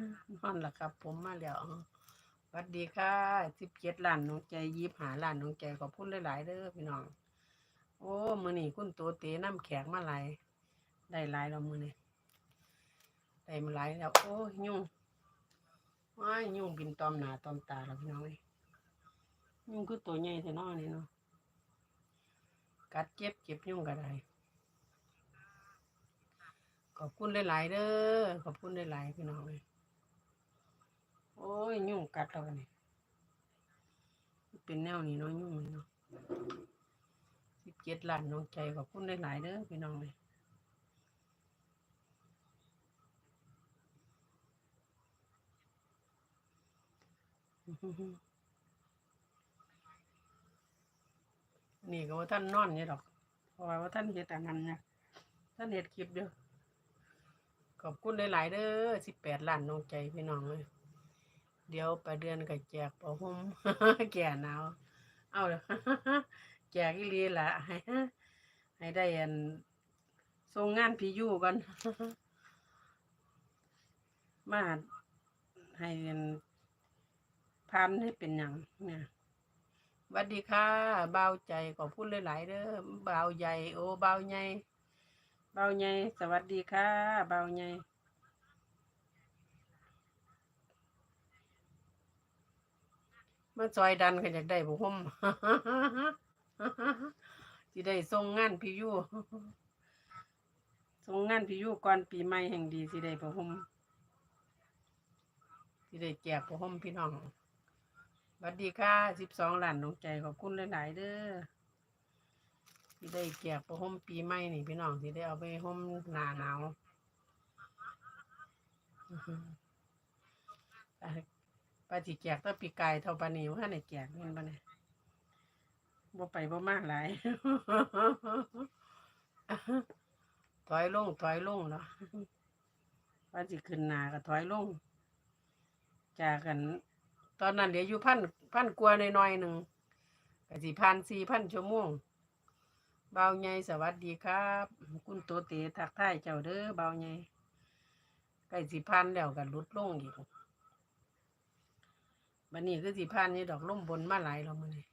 นอนละครับ ผมมาแล้วสวัสดีค่ะสิบเจ็ดล้านน้องใจยิบหาล้านน้องใจขอบคุณหลาย ๆเด้อพี่น้อง โอ้มือนี่คุณตัวเตะน้ำแขกมาหลายได้หลายแล้วมือนี่ได้มาหลายแล้ว โอ้ยุ่งว้ายยุ่งบินตอมหนาตอมตาแล้วพี่น้องเอ้ยยุ่งคือตัวใหญ่แต่น้อนี่เนาะกัดเจ็บเจ็บยุ่งก็ได้ขอบคุณหลาย ๆเด้อขอบคุณหลาย ๆ พี่น้องเลย โอ้ย ยุ่งกัดเราเนี่ยเป็นแนวนี้เนาะยุ่งเนาะสิบเจ็ดล้านน้องใจขอบคุณหลายๆเด้อพี่น้องเลยนี่ก็ว่าท่านนอนนี่ดอกเพราะว่าท่านเฮ็ดอันนั้นเนี่ยท่านเฮ็ดคลิปเด้อขอบคุณหลายๆเด้อสิบแปดล้านน้องใจพี่น้องเลย เดี๋ยวไปเดือนก็แจกผ้าห่มแก่หนาวเอาเลยแจกอีลีละให้ให้ได้อันส่งงานพี่ยู่กันมาให้อันพันให้เป็นอย่างเนี่ยสวัสดีค่ะเบาใจขอบคุณหลายๆเด้อเบาใหญ่โอ้เบาใหญ่เบาใหญ่สวัสดีค่ะเบาใหญ่ มาจอยดันกันอยากได้บุห่มสิได้ส่งงานพี่ยู่ส่งงานพี่ยู่ก่อนปีใหม่แห่งดีสิได้บุห่มสิได้แจกบุห่มพี่น้องสวัสดีค่ะสิบสองล้านน้องใจขอบคุณหลายๆเด้อที่ได้แจกประห่มปีใหม่นี่พี่น้องที่ได้เอาไปห่มหนาหนาว ปไปที่แจกแตั้ปีกายเท่าปานนี้ว่าในแจกเงินปะเนี่ยบ่ไปบ่มากหลายถอยลงถอยลงเนาะว่าสิขึ้นหนาก็ถอยลงจากกัน ตอนนั้นเดี๋ยวอยู่พันพันกว่าหน่อยๆหนึ่งก็สิพันสี่พันชั่วโมงเบาใหญ่สวัสดีครับ คุณโตเตทักทายเจ้าเด้อเบาใหญ่ใกล้สิพันแล้วก็ลดลงอีก บันนี้คือสิพันนี่ดอกล่มบนมาหลายแล้วมื้อนี้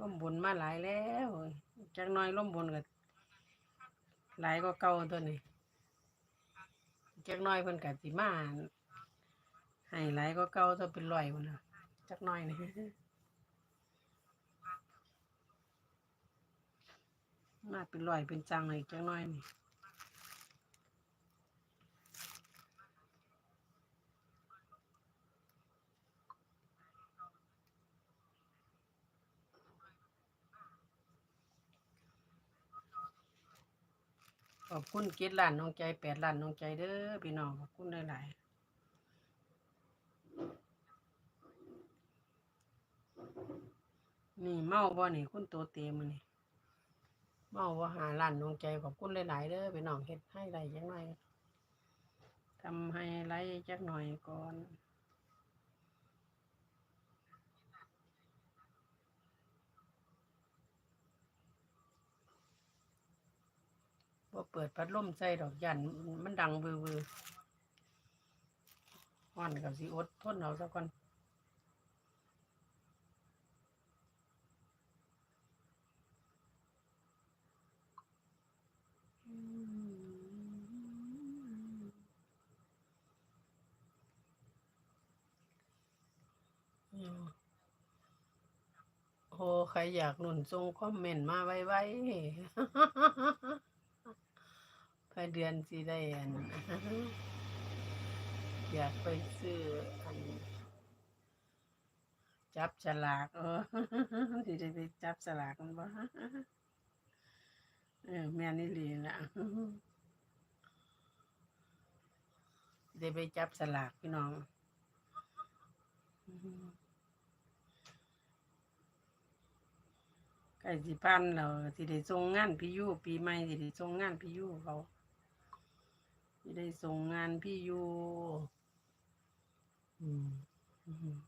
ล่มบนมาหลายแล้วจักน้อยล่มบนก็หลายก็เก่าตัวนี้จักน้อยเพิ่นก็สิมาให้หลายก็เก่าตัวเป็นร้อยพุ่นนะจักน้อยนี่มาเป็นรอยเป็นจังเลยจังน้อยนี่ ขอบคุณเกียรติล้านน้องใจแปดล้านน้องใจเด้อพี่น้องขอบคุณหลายๆนี่เมาบ่นี่คุณโตเตมันนี่เมาว่าหาล้านดวงใจขอบคุณหลายๆเด้อไปน้องเฮ็ดให้ไรจักหน่อยทำให้ไรจักหน่อยก่อน ว่าเปิดพัดลมใส่ดอกยันมันดังเวือวือฮ้อนกับสิอดทนเอาซะก่อนโอ้ใครอยากหนุนส่งคอมเมนต์มาไว้ๆภายเดือนสิได้อันอยากไปซื้ออัน จับฉลากเออสิได้ไปจับฉลากมันบ่เออแม่นี่ลีละได้ไปจับสลากพี่น้องใกล้สิพันแล้วสิได้ส่งงานพี่ยู่ปีใหม่สิได้ส่งงานพี่ยู่เขา สิได้ส่งงานพี่ยูอืม